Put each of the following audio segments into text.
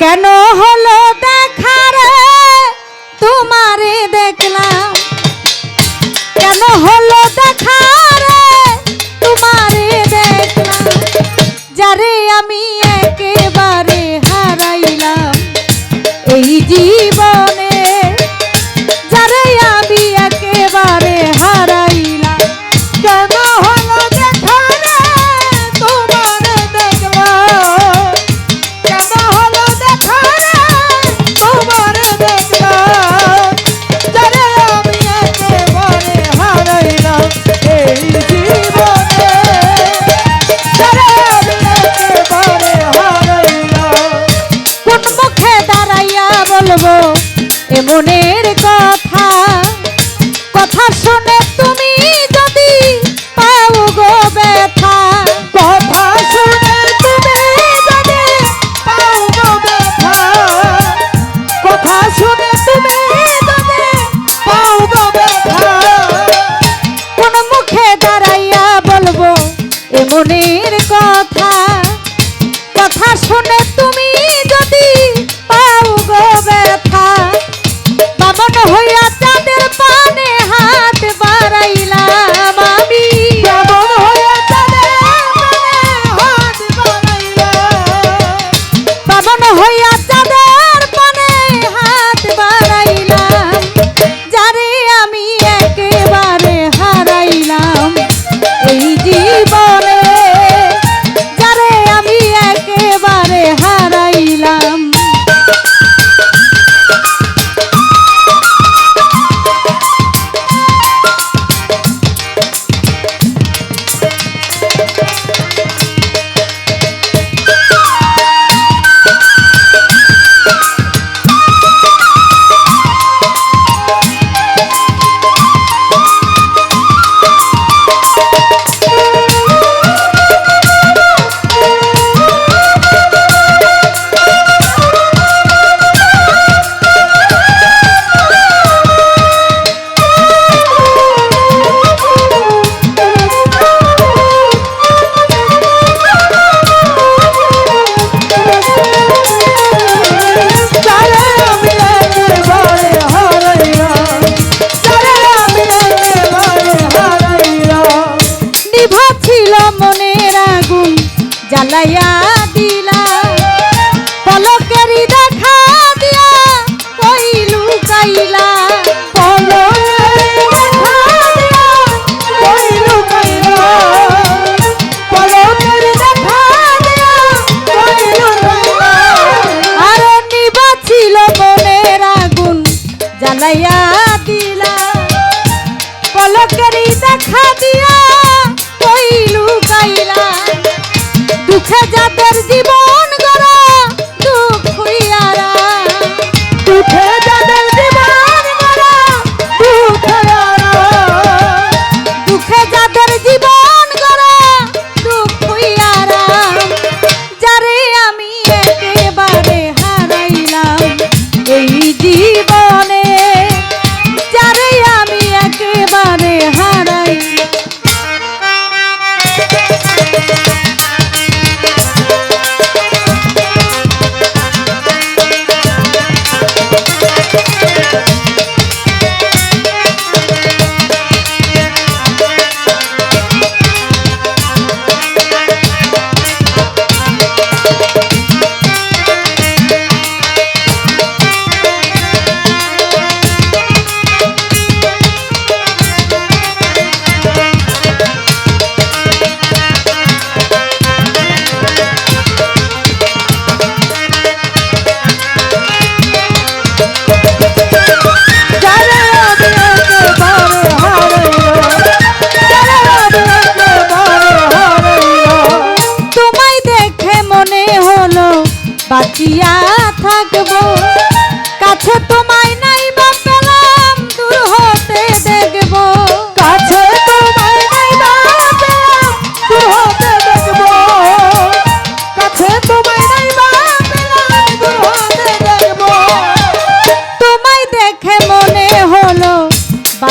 কেন হলো দেখা রে? তোমারে মনের কথা কথা শুনে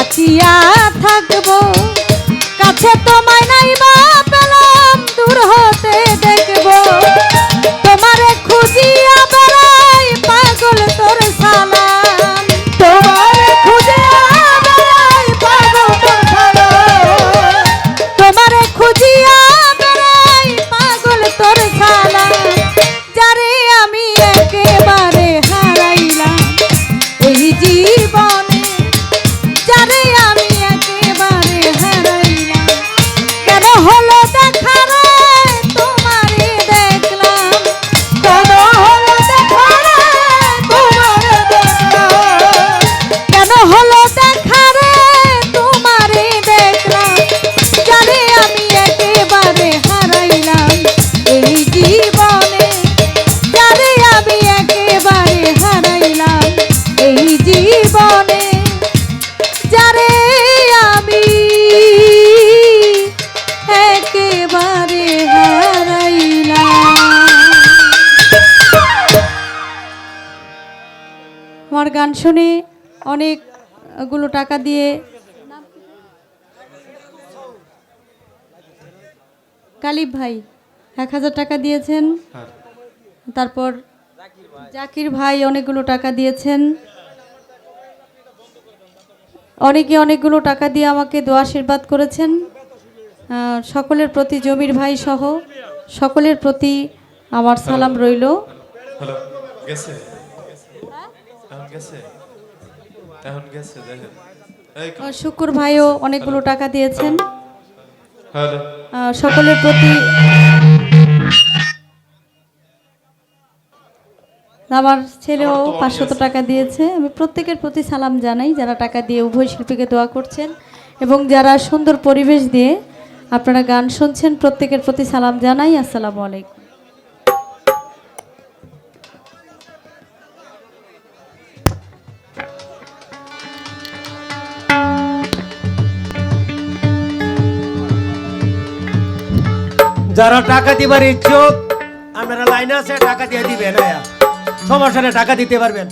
বাঁচিয়া থাকব। কাছে তোমায় নাই বা পেলাম, দূর হতে দেখব। তোমারে খুঁজিয়া বেড়াই পাগল তোর সালা জীবন আমার গান শুনে অনেকগুলো টাকা দিয়ে কালিব ভাই এক হাজার টাকা দিয়েছেন। তারপর জাকির ভাই অনেকগুলো টাকা দিয়েছেন। অনেকে অনেকগুলো টাকা দিয়ে আমাকে দোয়া আশীর্বাদ করেছেন। সকলের প্রতি জমির ভাই সহ সকলের প্রতি আমার সালাম রইল। গেছে? এখন গেছে দেখেন। শুকুর ভাইও অনেকগুলো টাকা দিয়েছেন। সকলের প্রতি আমার ছেলেও পাঁচশত টাকা দিয়েছে। আমি প্রত্যেকের প্রতি সালাম জানাই যারা টাকা দিয়ে উভয় শিল্পীকে দোয়া করছেন এবং যারা সুন্দর পরিবেশ দিয়ে আপনারা গান শুনছেন প্রত্যেকের প্রতি সালাম জানাই। আসসালামু আলাইকুম। যারা টাকা দিবার ইচ্ছুক আপনারা লাইনে আছে টাকা দিয়ে দিবেন। সমস্যা টাকা দিতে পারবেন